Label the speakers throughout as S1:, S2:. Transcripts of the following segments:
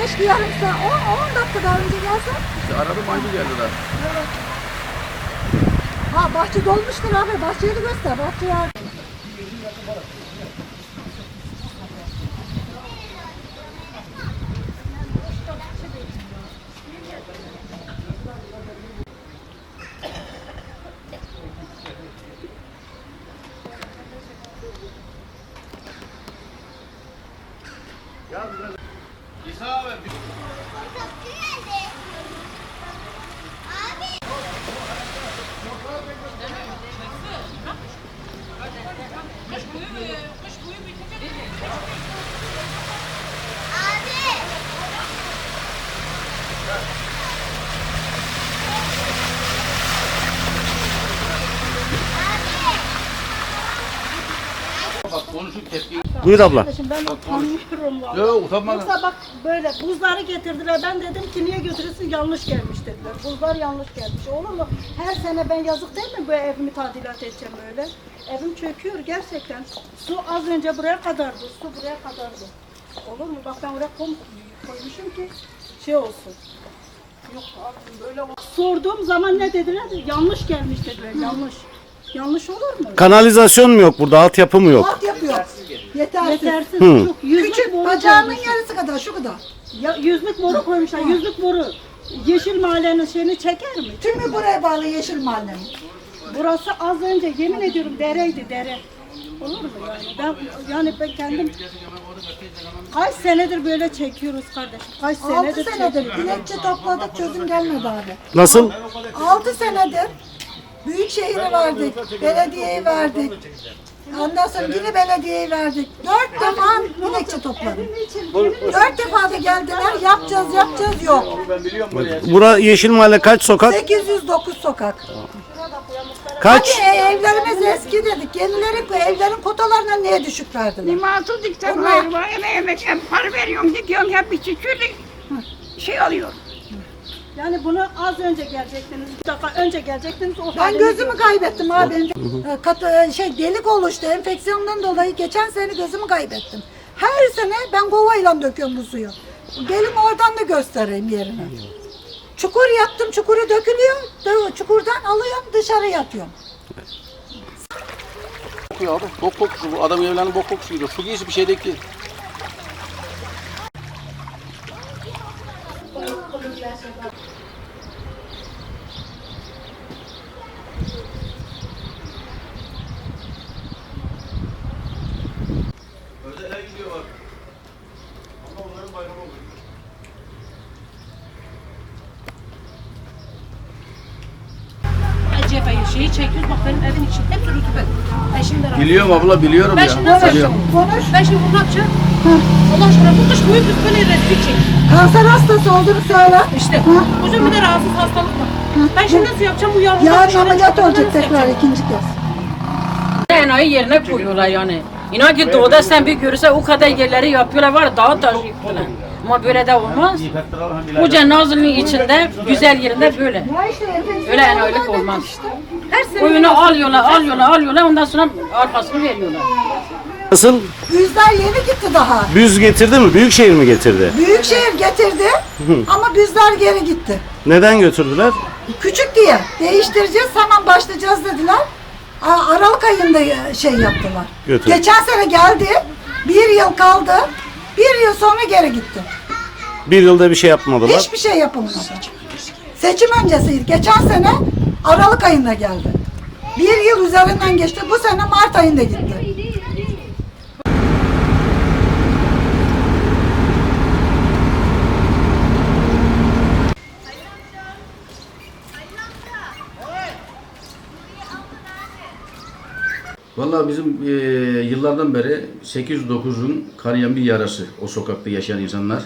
S1: Keşke yarım saat, 10 dakika daha önce gelsen.
S2: İşte aradım aynı geldiler.
S1: Ha bahçe dolmuştur abi. Bahçeyi de göster. Bahçeyi abi.
S2: Bak tepki.
S3: Buyur abla.
S1: Kardeşim ben utanıyorum valla.
S2: Yok utanma.
S1: Yoksa bak böyle buzları getirdiler. Ben dedim ki niye götürürsün yanlış gelmiş dediler. Buzlar yanlış gelmiş. Olur mu? Her sene ben yazık değil mi bu evimi tadilat edeceğim böyle. Evim çöküyor gerçekten. Su az önce buraya kadardı. Su buraya kadardı. Olur mu? Bak ben oraya kom koymuşum ki şey olsun. Yok abi böyle. Sorduğum zaman ne dediler? Yanlış gelmiş dediler. Yanlış. Yanlış olur mu?
S3: Kanalizasyon mu yok burada? Altyapı mı yok?
S4: Alt yapıyor. Yetersiz.
S1: Yetersiz.
S3: Hı.
S1: Çok yüzlük
S4: Küçük
S1: boru
S4: bacağının
S1: koymuşlar.
S4: yarısı kadar şu kadar.
S1: Ya yüzlük boru koymuşlar. Yüzlük boru. Yeşil mahallenin şeyini çeker mi?
S4: Tümü buraya bağlı yeşil mahallenin.
S1: Burası az önce yemin ediyorum dereydi dere. Olur mu yani? Ben yani ben kendim kaç senedir böyle çekiyoruz kardeşim. Kaç senedir.
S4: 6 senedir
S1: çekiyoruz.
S4: dilekçe topladık çözüm gelmedi abi.
S3: Nasıl?
S4: 6 senedir Büyükşehir'i verdik, belediyeyi verdik. Ondan sonra yine belediyeyi verdik. Dört defa dilekçe topladık. Dört defa da geldiler, yapacağız, yapacağız, yok.
S3: Bura Yeşil Mahalle kaç sokak?
S4: 809 sokak.
S3: Kaç?
S4: Hadi e, evlerimiz eski dedik. Yenileri bu evlerin kotalarına niye düşük verdiler?
S5: Limansız dikten hayır var. Yemek yemek hem para veriyorum diyorum hep bir çiçeği şey alıyor.
S1: Yani bunu az önce gelecektiniz. Bir dakika önce gelecektiniz. O
S4: Ben gözümü kaybettim abi. E, Kat, e, şey delik oluştu enfeksiyondan dolayı geçen sene gözümü kaybettim. Her sene ben kovayla döküyorum bu suyu. Gelin oradan da göstereyim yerini. Çukur yaptım, çukuru dökülüyor. Dö- Çukurdan alıyorum, dışarı yatıyorum.
S2: Kokuyor abi. Bok kokusu bu. Adam evlerinin bok kokusu geliyor. Su giysi bir şey değil ki.
S6: Şeyi çekiyoruz bak benim evin için hep rütubet. Ben şimdi
S2: Biliyorum abla biliyorum
S6: Ben
S2: ya.
S6: şimdi nasıl
S2: Biliyorum.
S6: yapacağım? Ben şimdi bunu yapacağım. Allah aşkına bu kış boyu biz böyle rezil çek.
S4: Kanser hastası olduğunu söyle.
S6: İşte uzun bir de rahatsız hastalık var. Ben şimdi nasıl yapacağım bu yavruları?
S4: Yarın
S6: şöyle
S4: ameliyat
S6: çıkartıp
S4: olacak
S6: nasıl
S4: tekrar
S6: yapacağım?
S4: ikinci kez.
S6: Enayı yerine koyuyorlar yani. İnan ki doğuda sen bir görürse o kadar yerleri yapıyorlar var ya, dağı taşı yıktılar. Ama böyle de olmaz. Bu cenazının içinde güzel yerinde böyle. Öyle enayılık olmaz. Oyunu alıyorlar, alıyorlar, alıyorlar ondan sonra arkasını veriyorlar.
S3: Nasıl?
S4: Yüzler yeni gitti daha.
S3: Büz getirdi mi? Büyükşehir mi getirdi?
S4: Büyükşehir getirdi ama bizler geri gitti.
S3: Neden götürdüler?
S4: Küçük diye değiştireceğiz hemen başlayacağız dediler. Aralık ayında şey yaptılar.
S3: Götür.
S4: Geçen sene geldi. Bir yıl kaldı. Bir yıl sonra geri gitti.
S3: Bir yılda bir şey yapmadılar.
S4: Hiçbir şey yapılmadı. Seçim öncesiydi. Geçen sene Aralık ayında geldi. Bir yıl üzerinden geçti. Bu sene Mart ayında gitti.
S2: Vallahi bizim e, yıllardan beri 809'un kanayan bir yarası o sokakta yaşayan insanlar.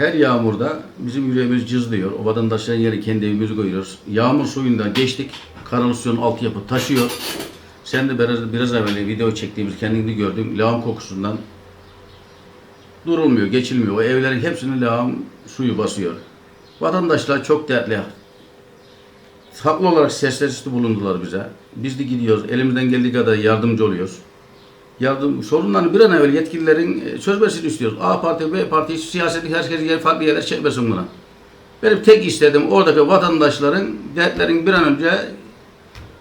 S2: Her yağmurda bizim yüreğimiz cızlıyor. O vatandaşların yeri kendi evimizi koyuyoruz. Yağmur suyunda geçtik. Kanalizasyon altyapı taşıyor. Sen de biraz, biraz evvel video çektiğimiz kendini gördüm. Lağım kokusundan durulmuyor, geçilmiyor. O evlerin hepsini lağım suyu basıyor. Vatandaşlar çok dertli. Haklı olarak sesler bulundular bize. Biz de gidiyoruz. Elimizden geldiği kadar yardımcı oluyoruz. Yardım sorunlarını bir an evvel yetkililerin e, çözmesini istiyoruz. A parti, B parti, siyaseti herkes yer, farklı yerler çekmesin buna. Benim tek istediğim oradaki vatandaşların dertlerin bir an önce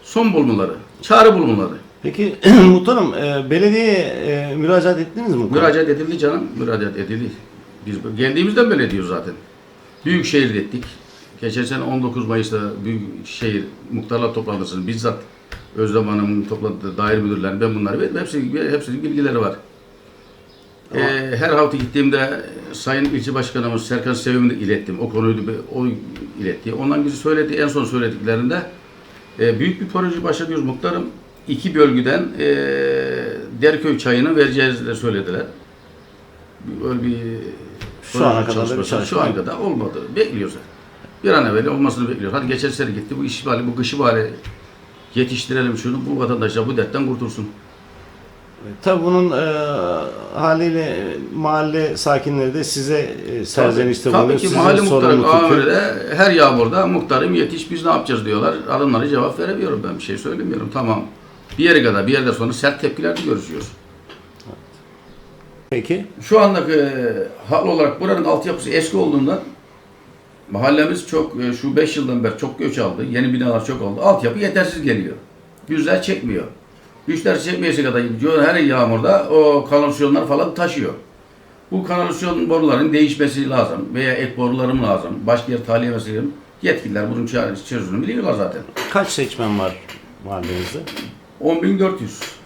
S2: son bulmaları, çare bulmaları.
S3: Peki muhtarım e, belediyeye e, müracaat ettiniz mi?
S2: Müracaat edildi canım, müracaat edildi. Biz geldiğimizden beri ediyoruz zaten. Büyükşehir ettik. Geçen sene 19 Mayıs'ta Büyükşehir Muhtarlar Toplantısı'nı bizzat Özlem Hanım'ın topladığı daire müdürlerini ben bunları verdim. Hepsi, hepsinin bilgileri var. Ee, her hafta gittiğimde Sayın İlçe Başkanımız Serkan Sevim'i ilettim. O konuyu o iletti. Ondan bizi söyledi. En son söylediklerinde e, büyük bir proje başlatıyoruz muhtarım. İki bölgeden e, Derköy çayını vereceğiz de söylediler. Öyle bir
S3: Şu ana kadar
S2: çalışması-
S3: çalışma
S2: Şu ana kadar olmadı. Bekliyoruz. Bir an evvel olmasını bekliyoruz. Hadi geçen sene gitti. Bu işi bari, bu kışı bari yetiştirelim şunu. Bu vatandaşlar bu dertten kurtulsun.
S3: Tabii bunun e, haliyle e, mahalle sakinleri de size e, serzenişte
S2: Tabii
S3: bulunuyor.
S2: ki
S3: Sizi
S2: mahalle muhtarı
S3: sorumlu tutuyor.
S2: amiri de her yağmurda muhtarım yetiş biz ne yapacağız diyorlar. Alınları cevap veremiyorum ben bir şey söylemiyorum. Tamam. Bir yere kadar bir yerden sonra sert tepkilerle görüşüyoruz.
S3: Peki.
S2: Şu andaki e, haklı olarak buranın altyapısı eski olduğundan mahallemiz çok e, şu 5 yıldan beri çok göç aldı. Yeni binalar çok oldu. Altyapı yetersiz geliyor. Yüzler çekmiyor. Güçler çekmeyesi kadar gidiyor. Her yağmurda o kanalizasyonlar falan taşıyor. Bu kanalizasyon boruların değişmesi lazım veya ek borularım lazım. Başka yer tahliyemesi lazım. Yetkililer bunun çözümünü biliyorlar zaten.
S3: Kaç seçmen var mahallenizde?
S2: 10.400.